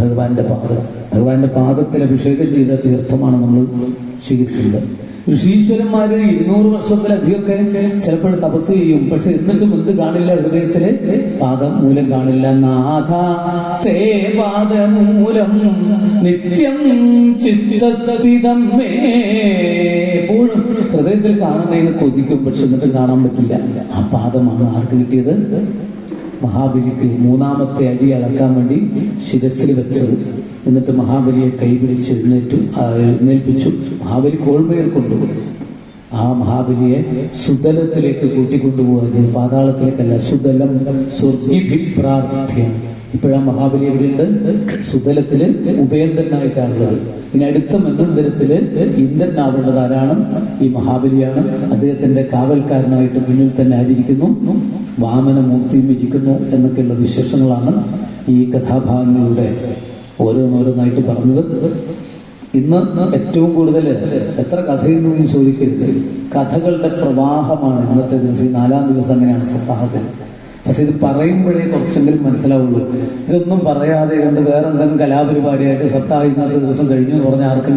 ഭഗവാന്റെ പാദം. ഭഗവാന്റെ പാദത്തിൽ അഭിഷേകം ചെയ്ത തീർത്ഥമാണ് നമ്മൾ സ്വീകരിക്കുന്നത് ഋഷീശ്വരന്മാര് ഇരുന്നൂറ് വർഷത്തിലധികമൊക്കെ ചിലപ്പോൾ തപസ് ചെയ്യും. പക്ഷെ എന്നിട്ടും എന്ത് കാണില്ല ഹൃദയത്തിൽ പാദം മൂലം കാണില്ല. നാഥ തേ പാദമൂലം നിത്യം ചിത്തസ്ഥിതം മേ. എപ്പോഴും ഹൃദയത്തിൽ കാണുന്നതിന് കൊതിക്കും. പക്ഷെ എന്നിട്ടും കാണാൻ പറ്റില്ല. ആ പാദമാണ് ആർക്ക് കിട്ടിയത്? മഹാബലിക്ക് മൂന്നാമത്തെ അടി അളക്കാൻ വേണ്ടി ശിരസിൽ വെച്ചത് എന്നിട്ട് മഹാബലിയെ കൈപിടിച്ച് എഴുന്നേറ്റു എഴുന്നേൽപ്പിച്ചു. മഹാബലി കോൾമയിൽ കൊണ്ടുപോയി ആ മഹാബലിയെ സുതലത്തിലേക്ക് കൂട്ടിക്കൊണ്ടുപോയത് പാതാളത്തിലേക്കല്ല സുതലം സ്വർഗിഭിപ്രാർത്ഥ്യം ഇപ്പോഴാ മഹാബലി എവിടെയുണ്ട്? സുതലത്തിൽ ഉപേന്ദ്രനായിട്ടാണുള്ളത് ഇനി അടുത്ത മന്വന്തരത്തിൽ ഇന്ദ്രനാവേണ്ടത് ആരാണ് ഈ മഹാബലിയാണ്. അദ്ദേഹത്തിന്റെ കാവൽക്കാരനായിട്ട് മുന്നിൽ തന്നെ ആയിരിക്കുന്നു വാമനമൂർത്തിയും ഇരിക്കുന്നു എന്നൊക്കെയുള്ള വിശേഷങ്ങളാണ് ഈ കഥാഭാഗങ്ങളുടെ ഓരോന്നോരോന്നായിട്ട് പറഞ്ഞത്. ഇന്ന് ഏറ്റവും കൂടുതൽ എത്ര കഥയുണ്ടോ എന്ന് ചോദിക്കരുത്. കഥകളുടെ പ്രവാഹമാണ് ഇന്നത്തെ ദിവസം. ഈ നാലാം ദിവസം അങ്ങനെയാണ് സപ്താഹത്തിൽ. പക്ഷെ ഇത് പറയുമ്പോഴേ കുറച്ചെങ്കിലും മനസ്സിലാവുള്ളൂ. ഇതൊന്നും പറയാതെ കണ്ട് വേറെ എന്തെങ്കിലും കലാപരിപാടിയായിട്ട് സപ്താഹം ഇന്നത്തെ ദിവസം കഴിഞ്ഞു എന്ന് പറഞ്ഞാൽ ആർക്കെങ്കിലും